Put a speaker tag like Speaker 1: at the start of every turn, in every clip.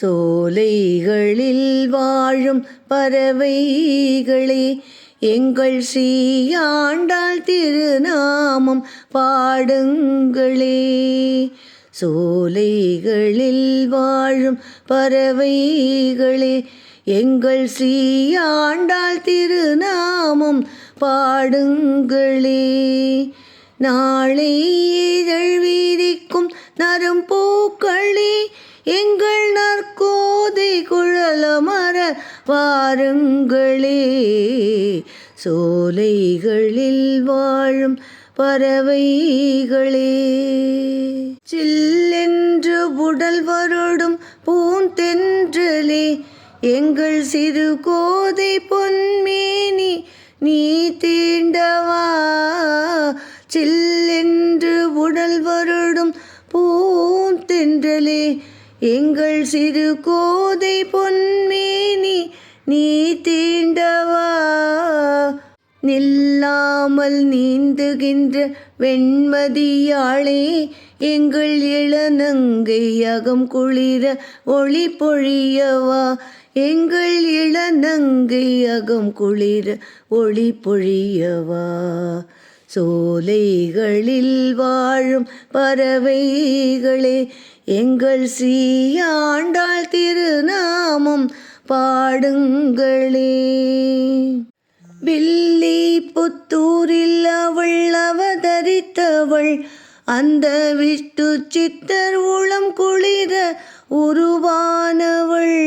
Speaker 1: சோலைகளில் வாழும் பறவைகளே எங்கள் ஸ்ரீயாண்டாள் திருநாமம் பாடுங்களே. சோலைகளில் வாழும் பறவைகளே எங்கள் ஸ்ரீயாண்டாள் திருநாமம் பாடுங்களே. நாளை இதழ் வீதிக்கும் நரும் பூக்களே எங்கள் நற்கோதை குழலமர வாருங்களே. சோலைகளில் வாழும் பறவைகளே. சில்லென்று உடல் வருடும் பூந்தென்றலே. எங்கள் சிறு கோதை பொன்மேனி நீ தீண்டவா. சில்லென்று உடல் வருடும் பூந்தென்றலே. எங்கள் சிறு கோதை பொன்மேனி நீ தீண்டவா? நில்லாமல் நீந்துகின்ற வெண்மதியாளே எங்கள் இளநங்கை அகம் குளிர ஒளி பொழியவா? எங்கள் இளநங்கை அகம் குளிர ஒளி பொழியவா? சோலைகளில் வாழும் பறவைகளே எங்கள் ஸ்ரீயாண்டாள் திருநாமம் பாடுங்களே. வில்லி புத்தூரில் அவள் அவதரித்தவள் அந்த விஷ்ணு சித்தர் உளம் குளிர உருவானவள்.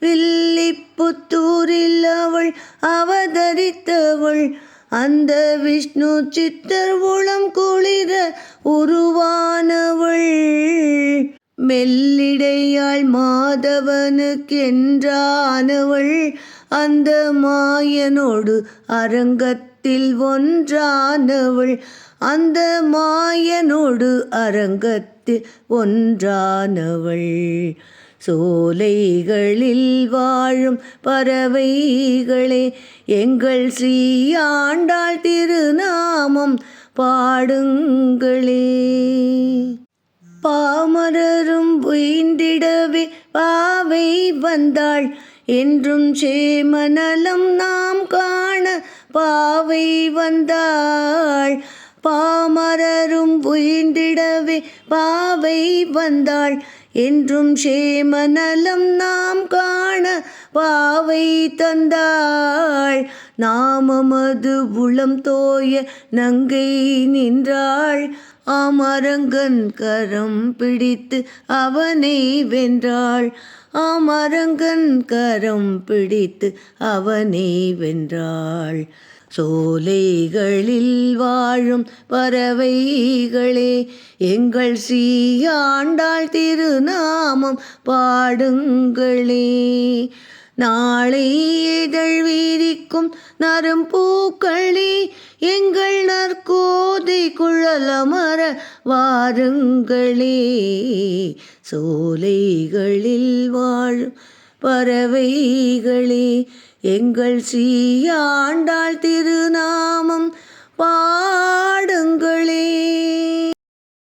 Speaker 1: வில்லி புத்தூரில் அவள் அவதரித்தவள் அந்த விஷ்ணு சித்தர் உளம் குளிர உருவானவள். மெல்லிடையாள் மாதவனுக்கென்றானவள். அந்த மாயனோடு அரங்கத்தில் ஒன்றானவள். அந்த மாயனோடு அரங்கத்தில் ஒன்றானவள். சோலைகளில் வாழும் பறவைகளே எங்கள் ஸ்ரீயாண்டாள் திருநாமம் பாடுங்களே. பாமரரும் உயிந்திடவே பாவை வந்தாள் என்றும் சேமநலம் நாம் காண பாவை வந்தாள். பாமரரும் உயிர்ந்திடவே பாவை வந்தாள். என்றும் சேமநலம் நாம் காண பாவை தந்தாள். நாமமது உளம் தோய நங்கை நின்றாள். அமரங்கன் கரம் பிடித்து அவனை வென்றாள். அமரங்கன் கரம் பிடித்து அவனை வென்றாள். சோலைகளில் வாழும் பறவைகளே எங்கள் சீயாண்டாள் திருநாமம் பாடுங்களே. நாளை இதழ் வீதிக்கும் நரும் பூக்களே எங்கள் நற்கோதை குழலமர வாருங்களே. சோலைகளில் வாழும் பறவைகளே எங்கள் சீயாண்டாள் திருநாமம் பாடுங்களே.